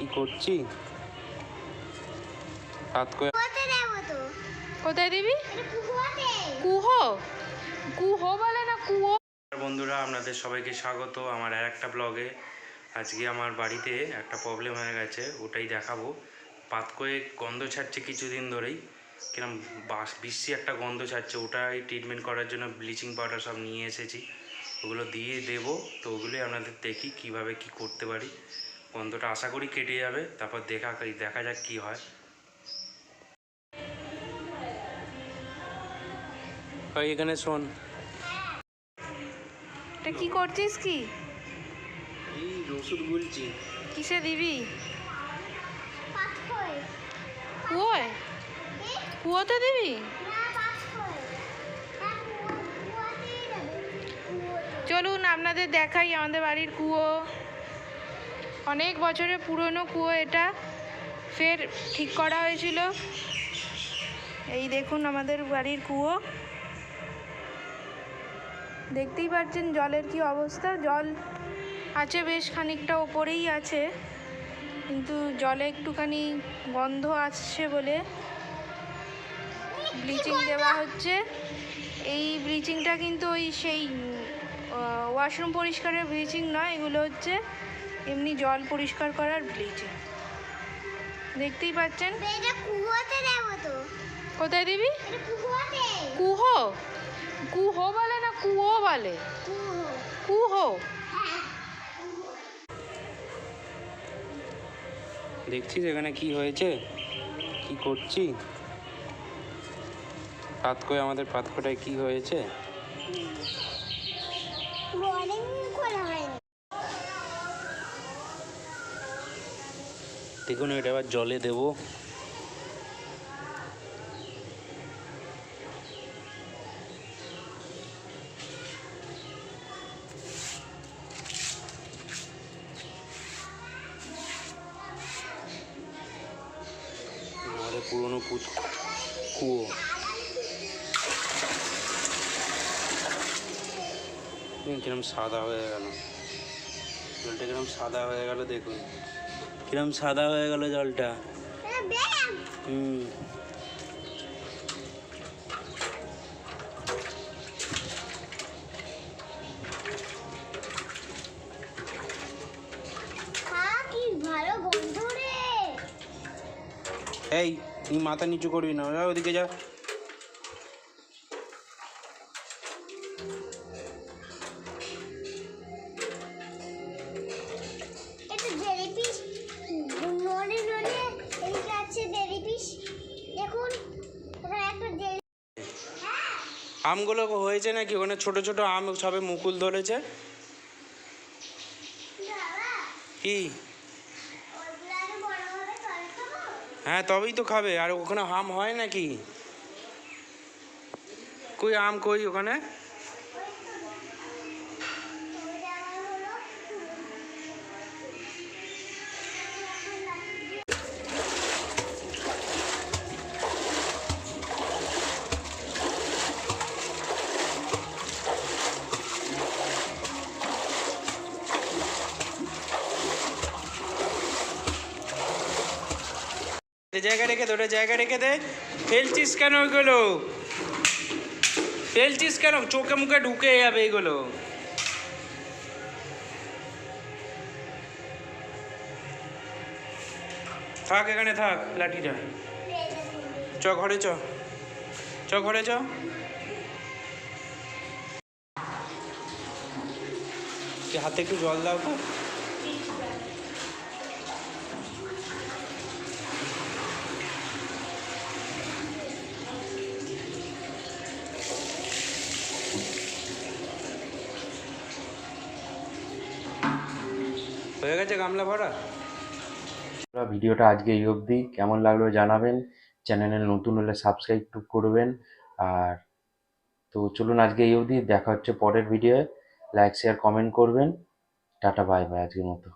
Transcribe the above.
কি করছি? হাত তো। কোথায় দিবি? কুহো? কুহো বলে না কুয়ো? বন্ধুরা আপনাদের সবাইকে স্বাগত আমার আর একটা ব্লগে আজকে আমার বাড়িতে একটা প্রবলেম হয়ে গেছে ওটাই দেখাবো। পাত করে গন্ধ ছাড়ছে কিছুদিন ধরেই। কিরম বাস বিশ্রী একটা গন্ধ ছাড়ছে। ওটাই ট্রিটমেন্ট করার জন্য ব্লিচিং পাউডার সব নিয়ে এসেছি। ওগুলো দিয়ে দেব তো ওগুলোই আপনাদের দেখি কীভাবে কি করতে পারি। গন্ধটা আশা করি কেটে যাবে তারপর দেখা দেখা যাক কি হয়। এখানে শোন। এটা কি করছিস কি? এই ওষুধ বলছি কিসে দিবি? কুয়োয়? কুয়োতে দিবি? হ্যাঁ কুয়ো- কুয়োতেই দেবো চলুন আপনাদের দেখাই আমাদের বাড়ির কুয়ো। অনেক বছরের পুরনো কুয়ো এটা। ফের ঠিক করা হয়েছিল। এই দেখুন আমাদের বাড়ির কুয়ো। দেখতেই পাচ্ছেন জলের কি অবস্থা? জল আছে বেশ খানিকটা ওপরেই আছে, কিন্তু জলে একটুখানি গন্ধ আসছে বলে ব্লিচিং দেওয়া হচ্ছে। এই ব্লিচিংটা কিন্তু ওই সেই ওয়াশরুম পরিষ্কারের ব্লিচিং নয়, এগুলো হচ্ছে এমনি জল পরিষ্কার করার ব্লিচিং দেখতেই পাচ্ছেন? কোথায় দিবি? কুহো? কুহো বলে না কুয়ো বলে? কুহো। হ্যাঁ। দেখছিস এখানে কি হয়েছে? কি করছি? পাতকোয় আমাদের পাতকোটায় কি হয়েছে? বোরিং করা হয়নি। দেখুন, এটা আবার জলে দেবো। আমাদের পুরনো কুয়ো। কিরম সাদা হয়ে গেল। জলটা কিরম সাদা হয়ে গেল, দেখুন। কিরম সাদা হয়ে গেল জলটা? হুম। এই তুই মাথা নিচু করবি না। ওদিকে যা। আমগুলো হয়েছে নাকি? ওখানে ছোট ছোট আম সবে মুকুল ধরেছে। কি? হ্যাঁ তবেই তো খাবে। আর ওখানে আম হয় নাকি? কই আম কই ওখানে? জায়গা রেখে দে, ওটা জায়গা রেখে দে। ফেলছিস কেন ওইগুলো ফেলছিস কেন? চোখে মুখে ঢুকে যাবে এগুলো। থাক, এখানে থাক, লাঠিটা। চ, ঘরে চ। চ, ঘরে চ। হাতে একটু জল দাও তো? হয়ে গেছে গামলা ভরা? ভিডিওটা আজকে এই অবধি। কেমন লাগল জানাবেন। চ্যানেলে নতুন হলে সাবস্ক্রাইব করবেন। আর তো চলুন আজকে এই অবধি। দেখা হচ্ছে পরের ভিডিওয়ে। লাইক, শেয়ার, কমেন্ট করবেন। টাটা, বাই বাই, আজকের মতো।